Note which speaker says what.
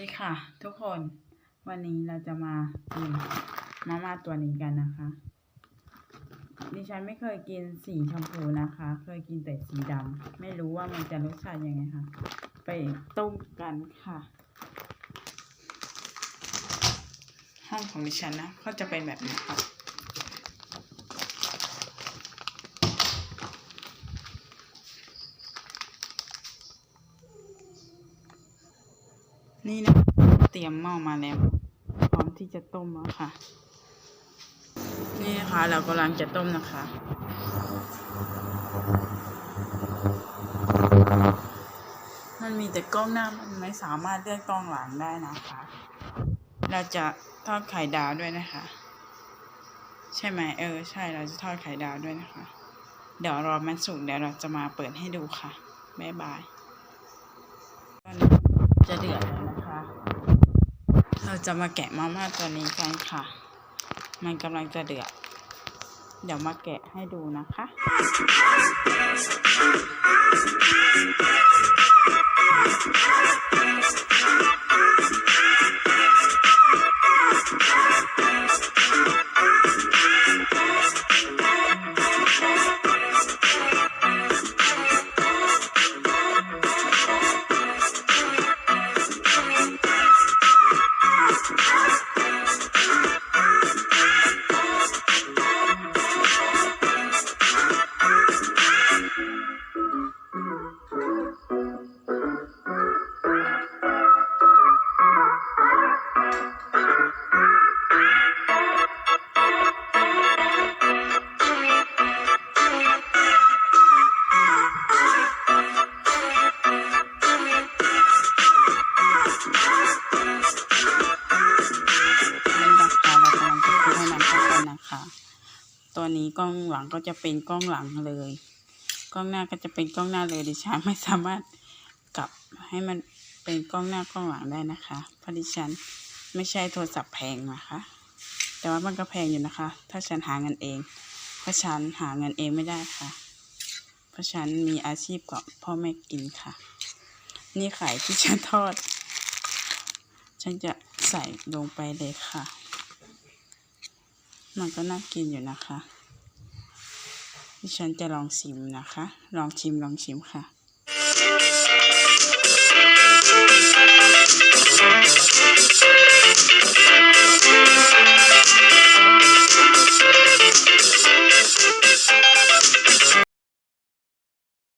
Speaker 1: ดีค่ะ ทุกคนวันนี้เราจะมากินมาม่าตัวนี้กันนะคะ ดิฉันไม่เคยกินสีชมพูนะคะ เคยกินแต่สีดำไม่รู้ว่ามันจะรสชาติยังไงคะไปต้มกันค่ะ ห้องของดิฉันนะก็จะเป็นแบบนี้ค่ะ นี่นะเตรียมหม้อมาแล้ว พร้อมที่จะต้มแล้วค่ะ นี่นะคะเรากำลังจะต้มนะคะมันมีแต่กล้องหน้ามันไม่สามารถเลือกกล้องหลังได้นะคะ เราจะทอดไข่ดาวด้วยนะคะ ใช่ไหมเออ ใช่เราจะทอดไข่ดาวด้วยนะคะ เดี๋ยวรอมันสุกเดี๋ยวเราจะมาเปิดให้ดูค่ะ บ๊ายบาย จะเดือดแล้วนะคะ เราจะมาแกะมาม่าตัวนี้กันค่ะ มันกำลังจะเดือด เดี๋ยวมาแกะให้ดูนะคะ ตัวนี้กล้องหลังก็จะเป็นกล้องหลังเลย กล้องหน้าก็จะเป็นกล้องหน้าเลยดิฉันไม่สามารถกลับให้มันเป็นกล้องหน้ากล้องหลังได้นะคะเพราะดิฉันไม่ใช่โทรศัพท์แพงนะคะ แต่ว่ามันก็แพงอยู่นะคะ ถ้าฉันหาเงินเอง เพราะฉันหาเงินเองไม่ได้ค่ะ เพราะฉันมีอาชีพกับพ่อแม่กินค่ะ นี่ไข่ที่ฉันทอด ฉันจะใส่ลงไปเลยค่ะ มันก็น่ากินอยู่นะคะ ที่ฉันจะลองชิมนะคะ ลองชิมลองชิมค่ะ